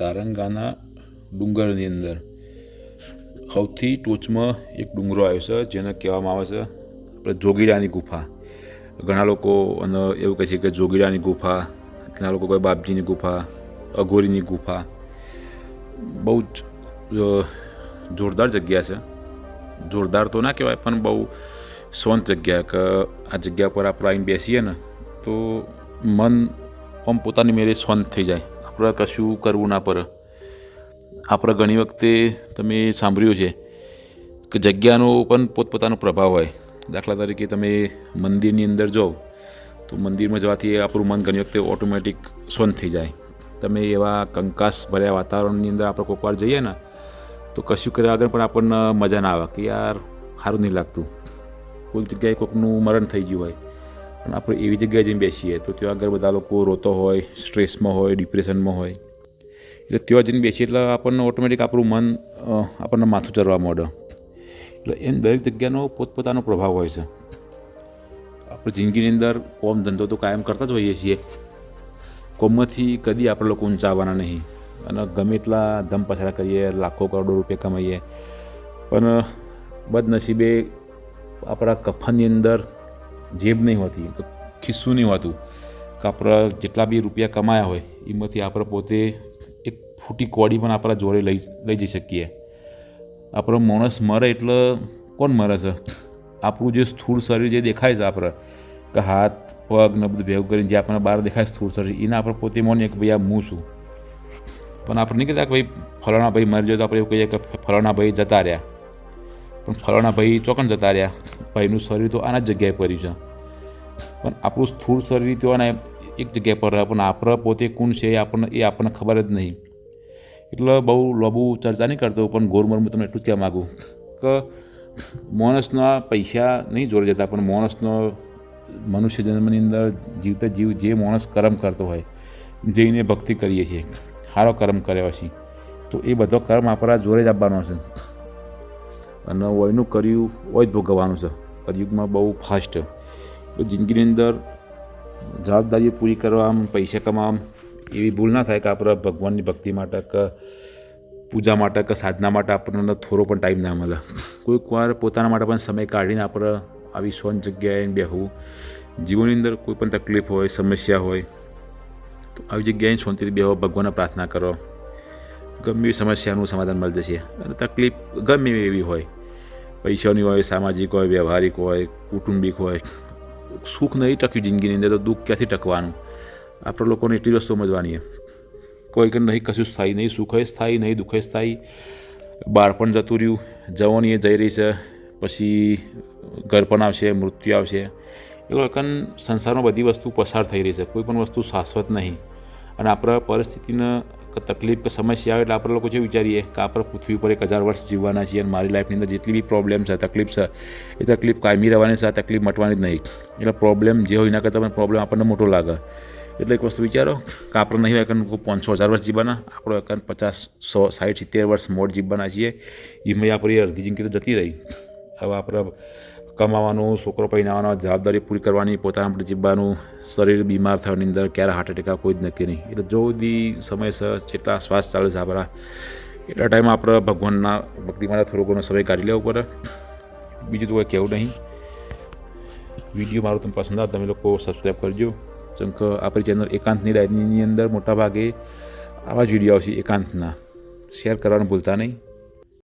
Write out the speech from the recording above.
તારંગાના ડુંગરની અંદર. સૌથી ટોચમાં એક ડુંગરો આવ્યો છે, જેને કહેવામાં આવે છે આપણે જોગીડાની ગુફા. ઘણા લોકો અને એવું કહે છે કે જોગીડાની ગુફા, ઘણા લોકો કહે બાપજીની ગુફા, અઘોરીની ગુફા. બહુ જ જોરદાર જગ્યા છે. જોરદાર તો ના કહેવાય, પણ બહુ શાંત જગ્યા કે આ જગ્યા પર આપણે આવીને બેસીએ ને, તો મન આમ પોતાની મેરે શાંત થઈ જાય. આપણે કશું કરવું ના પડે. આપણે ઘણી વખતે તમે સાંભળ્યું છે કે જગ્યાનો પણ પોતપોતાનો પ્રભાવ હોય. દાખલા તરીકે તમે મંદિરની અંદર જાઓ, તો મંદિરમાં જવાથી આપણું મન ઘણી વખતે ઓટોમેટિક સોન થઈ જાય. તમે એવા કંકાસ ભર્યા વાતાવરણની અંદર આપણે કોઈક વાર જઈએ ને, તો કશું કર્યા આગળ પણ આપણને મજા ના આવે કે યાર, સારું નહીં લાગતું. કોઈક જગ્યાએ કોઈકનું મરણ થઈ ગયું હોય. અને આપણે એવી જગ્યાએ જઈને બેસીએ. તો ત્યાં આગળ બધા લોકો રોતો હોય, સ્ટ્રેસમાં હોય, ડિપ્રેશનમાં હોય. એટલે ત્યાં જઈને બેસીએ એટલે આપણને ઓટોમેટિક આપણું મન આપણને માથું ચરવા માંડે. એટલે એમ દરેક જગ્યાનો પોતપોતાનો પ્રભાવ હોય છે. આપણે જિંદગીની અંદર કોમ ધંધો તો કાયમ કરતા જ હોઈએ છીએ. કોમમાંથી કદી આપણે લોકો ઊંચા આવવાના નહીં. અને ગમે એટલા ધમ પછાડા કરીએ, લાખો કરોડો રૂપિયા કમાઈએ. પણ બદનસીબે આપણા કફનની અંદર જેબ નહીં હોતી ખિસ્સું નહીં હોતું. કે આપણે જેટલા બી રૂપિયા કમાયા હોય, એમાંથી આપણે પોતે એક ફૂટી કોડી પણ આપણા જોડે લઈ લઈ જઈ શકીએ. આપણો માણસ મરે એટલે કોણ મરે છે? આપણું જે સ્થૂળ શરીર જે દેખાય છે આપણે, કે હાથ, પગ ને બધું ભેગું કરીને જે આપણને બહાર દેખાય સ્થૂળ શરીર, એને આપણે પોતે મને કે ભાઈ આ હું છું. પણ આપણે નહીં કહેતા કે ભાઈ ફલાણા ભાઈ મરી જાય તો આપણે એવું કહીએ કે ફલાણા ભાઈ જતા રહ્યા. પણ ફલાણા ભાઈ ચોકન જતા રહ્યા? ભાઈનું શરીર તો આના જ જગ્યાએ પડ્યું છે. પણ આપણું સ્થૂળ શરીર તો આને એક જગ્યાએ પર રહે, પણ આપણે પોતે કોણ છે એ આપણને એ આપણને ખબર જ નહીં. એટલે બહુ લાંબુ ચર્ચા નહીં કરતો પણ ગોરમરમાં તમને એટલું જ કહેવા માગું કે માણસના પૈસા નહીં જોડે જતા, પણ માણસનો મનુષ્ય જન્મની અંદર જીવતા જીવ જે માણસ કર્મ કરતો હોય, જઈને ભક્તિ કરીએ છીએ સારો કર્મ કર્યો છે તો એ બધો કર્મ આપણા જોડે જ આપવાનો છે. અને ઓયનું કર્યું હોય જ ભોગવવાનું છે. કરિયુગમાં બહુ ફાસ્ટ જિંદગીની અંદર જવાબદારીઓ પૂરી કરવા પૈસા કમાવા, એવી ભૂલ ના થાય કે આપણે ભગવાનની ભક્તિ માટે કે પૂજા માટે કે સાધના માટે આપણને થોડો પણ ટાઈમ ના મળે. કોઈક વાર પોતાના માટે પણ સમય કાઢીને આપણે આવી સોન જગ્યાએ બેહવું. જીવનની અંદર કોઈ પણ તકલીફ હોય, સમસ્યા હોય, તો આવી જગ્યાએ શાંતિથી બેહો, ભગવાનને પ્રાર્થના કરો. ગમે એવી સમસ્યાનું સમાધાન મળી જશે અને તકલીફ ગમે એવી હોય. પૈસાની હોય, સામાજિક હોય, વ્યવહારિક હોય, કુટુંબિક હોય, સુખ નહીં ટક્યું જિંદગીની અંદર તો દુઃખ ક્યાંથી ટકવાનું? આપણે લોકોને એટલી વસ્તુ સમજવાની કોઈ કે નહીં, કશું સ્થાયી નહીં, સુખે સ્થાયી નહીં, દુઃખે સ્થાયી. બાળપણ જતું રહ્યું, જવાની જઈ રહી છે, પછી ઘરપણ આવશે, મૃત્યુ આવશે. એ લોકો સંસારમાં બધી વસ્તુ પસાર થઈ રહી છે, કોઈ પણ વસ્તુ શાશ્વત નહીં. અને આપણા પરિસ્થિતિને તકલીફ કે સમસ્યા આવે એટલે આપણે લોકો જે વિચારીએ કે આપણે પૃથ્વી પર એક હજાર વર્ષ જીવવાના છીએ અને મારી લાઈફની અંદર જેટલી બી પ્રોબ્લેમ છે, તકલીફ છે, એ તકલીફ કાયમી રહેવાની છે, આ તકલીફ મટવાની જ નહીં. એટલે પ્રોબ્લેમ જે હોય એના કરતાં પ્રોબ્લેમ આપણને મોટો લાગે. એટલે એક વસ્તુ વિચારો કે આપણે નહીં હોય કે પાંચસો હજાર વર્ષ જીવવાના, આપણો એક પચાસ સો સાઠ સિત્તેર વર્ષ મોટ જીવવાના છીએ. એમાં આપણી અડધી જિંદગી તો જતી રહી. હવે આપણે કમાવાનું છોકરો પહેરાવાનો જવાબદારી પૂરી કરવાની, પોતાના માટે જીવવાનું, શરીર બીમાર થવાની અંદર, ક્યારે હાર્ટ એટેક કોઈ જ નક્કી નહીં. એટલે જો દી સમયસર જેટલા શ્વાસ ચાલે છે આપણા, એટલા ટાઈમ આપણે ભગવાનના ભક્તિ માટે થોડો ઘણો સમય કાઢી લેવો પડે. બીજું તો કોઈ કહેવું નહીં. વીડિયો મારો તમને પસંદ આવે તમે લોકો સબસ્ક્રાઈબ કરજો. જેમ કે આપણી ચેનલ એકાંતની ડાયરીની અંદર મોટાભાગે આવા જ વીડિયો આવશે એકાંતના. શેર કરવાનું ભૂલતા નહીં.